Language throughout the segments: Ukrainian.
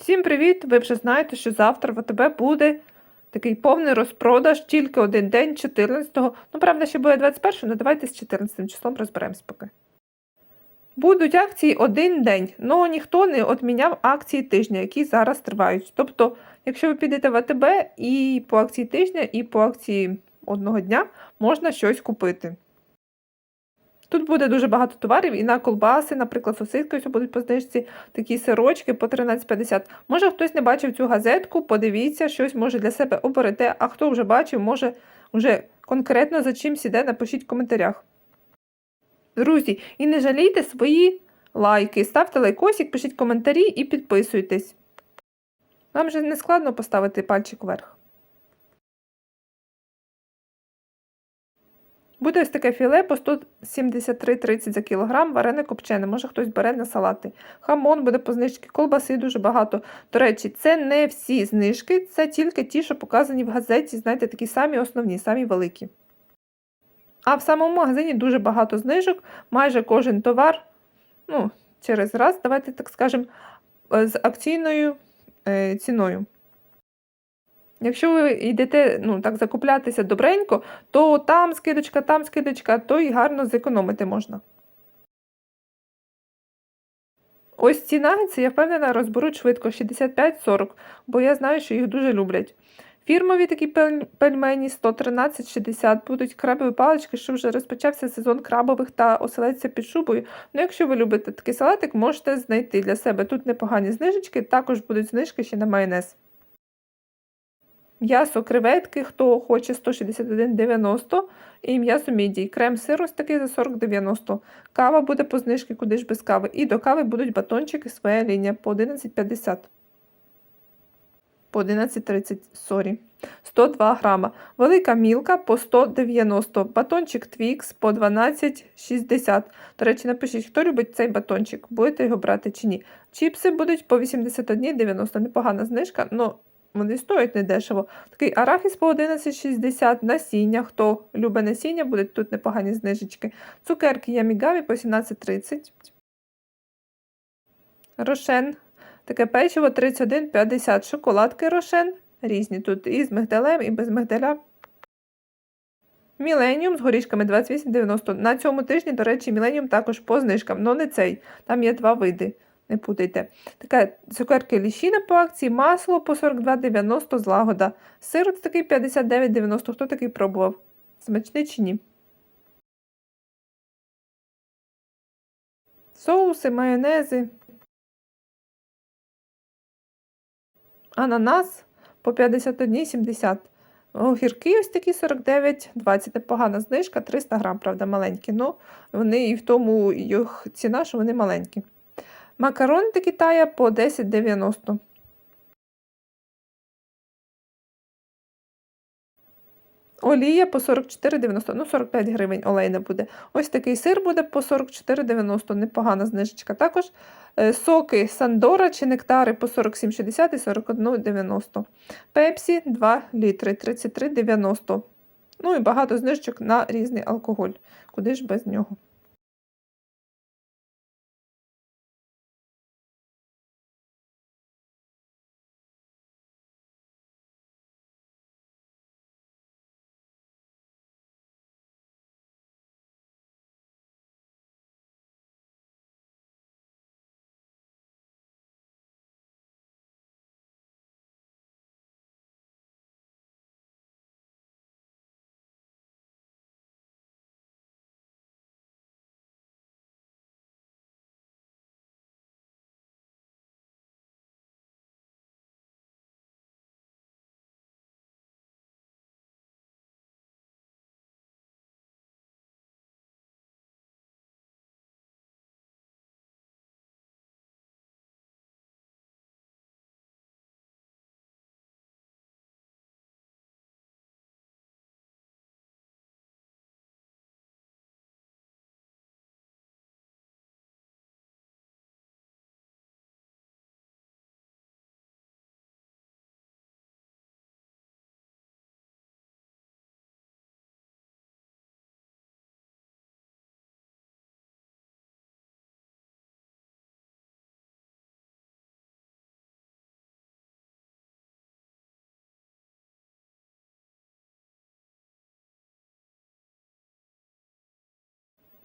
Всім привіт! Ви вже знаєте, що завтра в АТБ буде такий повний розпродаж, тільки один день, 14-го. Ну, правда, ще буде 21-го, але давайте з 14 числом розберемось поки. Будуть акції один день, але ніхто не відміняв акції тижня, які зараз тривають. Тобто, якщо ви підете в АТБ і по акції тижня, і по акції одного дня можна щось купити. Тут буде дуже багато товарів, і на колбаси, наприклад, сосиски будуть по знижці, такі сирочки по 13,50. Може, хтось не бачив цю газетку, подивіться, щось може для себе оберете, а хто вже бачив, може вже конкретно за чим сіде, напишіть в коментарях. Друзі, і не жалійте свої лайки, ставте лайкосик, пишіть коментарі і підписуйтесь. Вам же не складно поставити пальчик вверх. Буде ось таке філе по 173,30 за кілограм, варене копчене, може хтось бере на салати. Хамон буде по знижці, колбаси дуже багато. До речі, це не всі знижки, це тільки ті, що показані в газеті, знаєте, такі самі основні, самі великі. А в самому магазині дуже багато знижок, майже кожен товар, ну, через раз, давайте так скажемо, з акційною е, ціною. Якщо ви йдете ну, так, закуплятися добренько, то там скидочка, там скидочка, то й гарно зекономити можна. Ось ці нагетси, я впевнена, розберуть швидко 65-40, бо я знаю, що їх дуже люблять. Фірмові такі пельмені 113,60 будуть крабові палички, що вже розпочався сезон крабових та оселедця під шубою. Ну, якщо ви любите такий салатик, можете знайти для себе. Тут непогані знижечки, також будуть знижки ще на майонез. М'ясо креветки, хто хоче 161,90 і м'ясо мідій. Крем сир ось такий за 40,90. Кава буде по знижці, куди ж без кави. І до кави будуть батончики своя лінія по 11,50. По 11,30, сорі. 102 грама. Велика мілка по 190. Батончик Twix по 12,60. До речі, напишіть, хто любить цей батончик, будете його брати чи ні. Чіпси будуть по 81,90. Непогана знижка, але вони стоять недешево. Такий арахіс по 11,60, насіння. Хто любить насіння, будуть тут непогані знижечки. Цукерки ямігаві по 17,30. Рошен. Таке печиво 31,50. Шоколадки рошен. Різні тут і з мигдалем, і без мигдаля. Міленіум з горішками 28,90. На цьому тижні, до речі, Міленіум також по знижкам, але не цей. Там є два види. Не путайте. Таке цукерки ліщина по акції, масло по 42,90 злагода. Сир такий 59,90. Хто такий пробував? Смачний чи ні? Соуси, майонези. Ананас по 51,70. Огірки ось такі 49,20. Непогана знижка, 300 грам, правда, маленькі. Ну, вони і в тому їх ціна, що вони маленькі. Макарони до Китая по 10,90. Олія по 44,90, ну 45 гривень олейна буде. Ось такий сир буде по 44,90, непогана знижечка. Також е, соки Сандора чи нектари по 47,60 і 41,90. Пепсі 2 літри 33,90. Ну і багато знижечок на різний алкоголь. Куди ж без нього?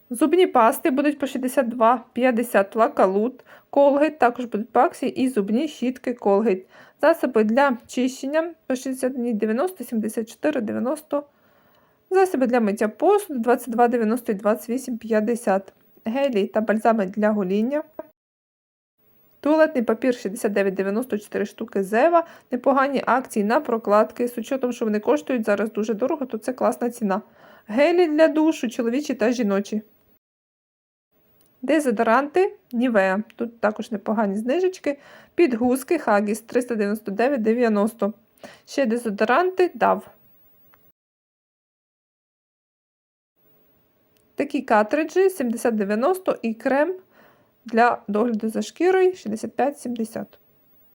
Зубні пасти будуть по 62,50 лакалут, колгейт також будуть по акції і зубні щітки колгейт. Засоби для чищення по 61,90, 74,90. Засоби для миття посуду 22,90 і 28,50. Гелі та бальзами для гоління. Туалетний папір 69,94 штуки Зева. Непогані акції на прокладки. З учетом, що вони коштують зараз дуже дорого, то це класна ціна. Гелі для душу, чоловічі та жіночі. Дезодоранти Нівеа. Тут також непогані знижечки. Підгузки Хагіс 399,90. Ще дезодоранти DAV. Такі картриджі 70,90 і крем для догляду за шкірою 65,70.